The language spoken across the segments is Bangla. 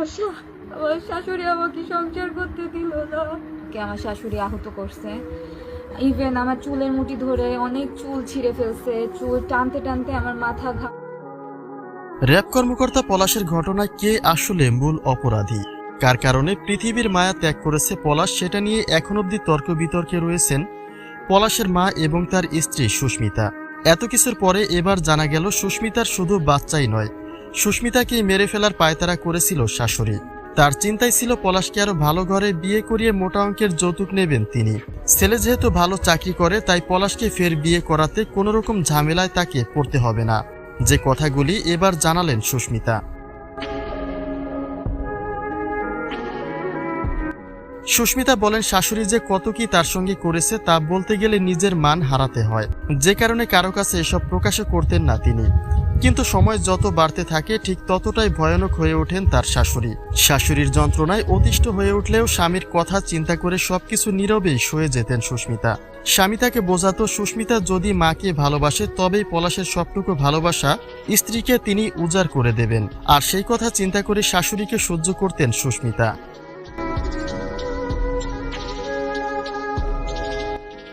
আমার শাশুড়ি আমাকে সংসার করতে দিল না। কে আমার শাশুড়ি আহত করছে? ইভেন আমার চুলের মুঠি ধরে অনেক চুল ছিঁড়ে ফেলছে। চুল টানতে টানতে আমার মাথা ঘা র্যাব কর্মকর্তা পলাশের ঘটনায় কে আসলে মূল অপরাধী? কার কারণে পৃথিবীর মায়া ত্যাগ করেছে পলাশ সেটা নিয়ে এখন অবধি তর্ক বিতর্কে রয়েছেন পলাশের মা এবং তার স্ত্রী সুস্মিতা। এত কিছুর পরে এবার জানা গেল সুস্মিতার শুধু বাচ্চাই নয় সুস্মিতাকে মেরে ফেলার পায়তারা করেছিল শাশুড়ি। তার চিন্তাই ছিল পলাশকে আরও ভালো ঘরে বিয়ে করিয়ে মোটা অঙ্কের যৌতুক নেবেন তিনি। ছেলে যেহেতু ভালো চাকরি করে, তাই পলাশকে ফের বিয়ে করাতে কোনো রকম ঝামেলায় তাকে পড়তে হবে না। যে কথাগুলি এবার জানালেন সুস্মিতা। সুস্মিতা বলেন, শাশুড়ি যে কত কি তার সঙ্গে করেছে তা বলতে গেলে নিজের মান হারাতে হয়। যে কারণে কারও কাছে এসব প্রকাশও করতেন না তিনি। কিন্তু সময় যত বাড়তে থাকে, ঠিক ততটাই ভয়ানক হয়ে ওঠেন তার শাশুড়ি। শাশুড়ির যন্ত্রণায় অতিষ্ঠ হয়ে উঠলেও স্বামীর কথা চিন্তা করে সবকিছু নীরবেই সয়ে যেতেন সুস্মিতা। স্বামী তাকে বোঝাতো, সুস্মিতা, যদি মাকে ভালোবাসে, তবেই পলাশের সবটুকু ভালোবাসা স্ত্রীকে তিনি উজাড় করে দেবেন। আর সেই কথা চিন্তা করে শাশুড়িকে সহ্য করতেন সুস্মিতা।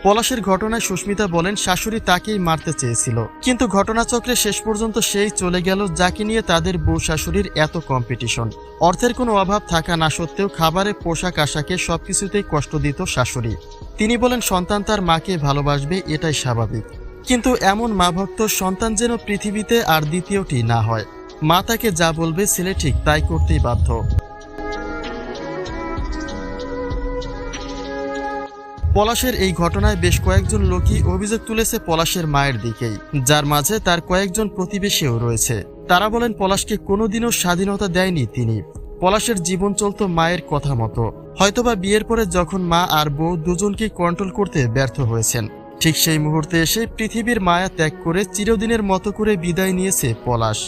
পলাশের ঘটনায় সুস্মিতা বলেন, শাশুড়ি তাকেই মারতে চেয়েছিল। কিন্তু ঘটনাচক্রে শেষ পর্যন্ত সেই চলে গেল, যাকে নিয়ে তাদের বউ শাশুড়ির এত কম্পিটিশন অর্থের কোনো অভাব থাকা না সত্ত্বেও খাবারে পোশাক আশাকে সবকিছুতেই কষ্ট দিত শাশুড়ি। তিনি বলেন, সন্তান তার মাকে ভালোবাসবে, এটাই স্বাভাবিক। কিন্তু এমন মা ভক্ত সন্তান যেন পৃথিবীতে আর দ্বিতীয়টি না হয়। মা তাকে যা বলবে, ছেলে ঠিক তাই করতেই বাধ্য। পলাশের এই ঘটনায় বেশ কয়েকজন লোকই অভিযোগ তুলেছে পলাশের মায়ের দিকেই, যার মাঝে তার কয়েকজন প্রতিবেশীও রয়েছে। তারা বলেন পলাশকে কোনোদিনও স্বাধীনতা দেয়নি তিনি। পলাশের জীবন চলত মায়ের কথা মতো। হয়তোবা বিয়ের পরে যখন মা আর বউ দুজনকে কন্ট্রোল করতে ব্যর্থ হয়েছেন, ঠিক সেই মুহূর্তে এসে পৃথিবীর মায়া ত্যাগ করে চিরদিনের মতো করে বিদায় নিয়েছে পলাশ।